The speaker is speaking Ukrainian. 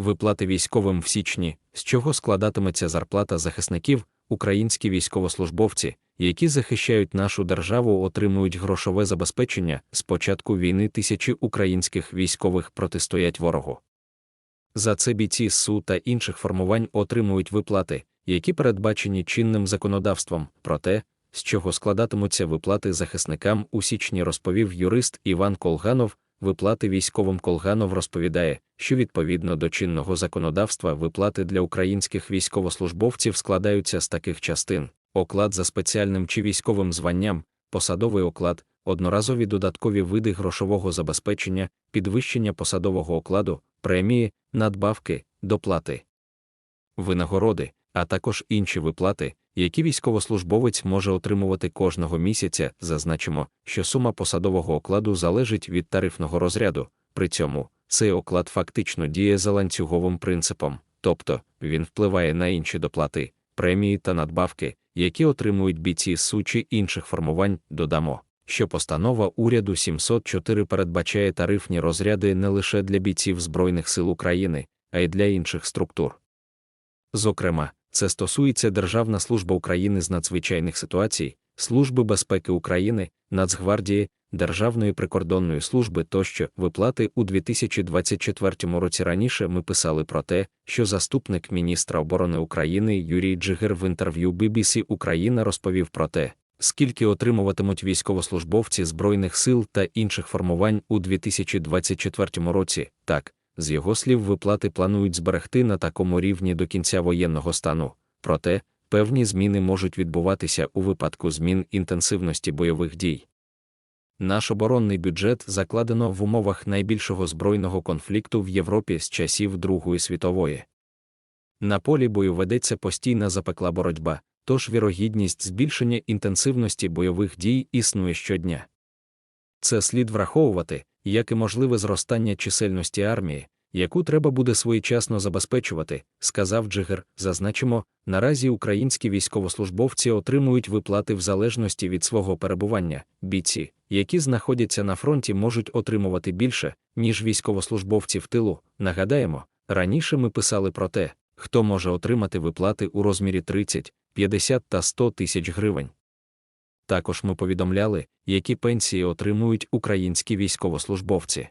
Виплати військовим в січні, з чого складатиметься зарплата захисників, українські військовослужбовці, які захищають нашу державу, отримують грошове забезпечення. З початку війни тисячі українських військових протистоять ворогу. За це бійці СУ та інших формувань отримують виплати, які передбачені чинним законодавством. Про те, з чого складатимуться виплати захисникам у січні, розповів юрист Іван Колганов. Виплати військовим Колганов розповідає, що відповідно до чинного законодавства виплати для українських військовослужбовців складаються з таких частин: оклад за спеціальним чи військовим званням, посадовий оклад, одноразові додаткові види грошового забезпечення, підвищення посадового окладу, премії, надбавки, доплати, винагороди, а також інші виплати, які військовослужбовець може отримувати кожного місяця. Зазначимо, що сума посадового окладу залежить від тарифного розряду, при цьому цей оклад фактично діє за ланцюговим принципом, тобто він впливає на інші доплати, премії та надбавки, які отримують бійці СУ чи інших формувань, додамо. Що постанова уряду 704 передбачає тарифні розряди не лише для бійців Збройних сил України, а й для інших структур. Зокрема, це стосується Державна служба України з надзвичайних ситуацій, Служби безпеки України, Нацгвардії, Державної прикордонної служби тощо виплати у 2024 році раніше ми писали про те, що заступник міністра оборони України Юрій Джигир в інтерв'ю BBC Україна розповів про те, скільки отримуватимуть військовослужбовці Збройних сил та інших формувань у 2024 році. Так, з його слів, виплати планують зберегти на такому рівні до кінця воєнного стану, проте певні зміни можуть відбуватися у випадку змін інтенсивності бойових дій. Наш оборонний бюджет закладено в умовах найбільшого збройного конфлікту в Європі з часів Другої світової. На полі бою ведеться постійна запекла боротьба, тож вірогідність збільшення інтенсивності бойових дій існує щодня. Це слід враховувати, як і можливе зростання чисельності армії, яку треба буде своєчасно забезпечувати, сказав Джигер. Зазначимо, наразі українські військовослужбовці отримують виплати в залежності від свого перебування. Бійці, які знаходяться на фронті, можуть отримувати більше, ніж військовослужбовці в тилу. Нагадаємо, раніше ми писали про те, хто може отримати виплати у розмірі 30, 50 та 100 тисяч гривень. Також ми повідомляли, які пенсії отримують українські військовослужбовці.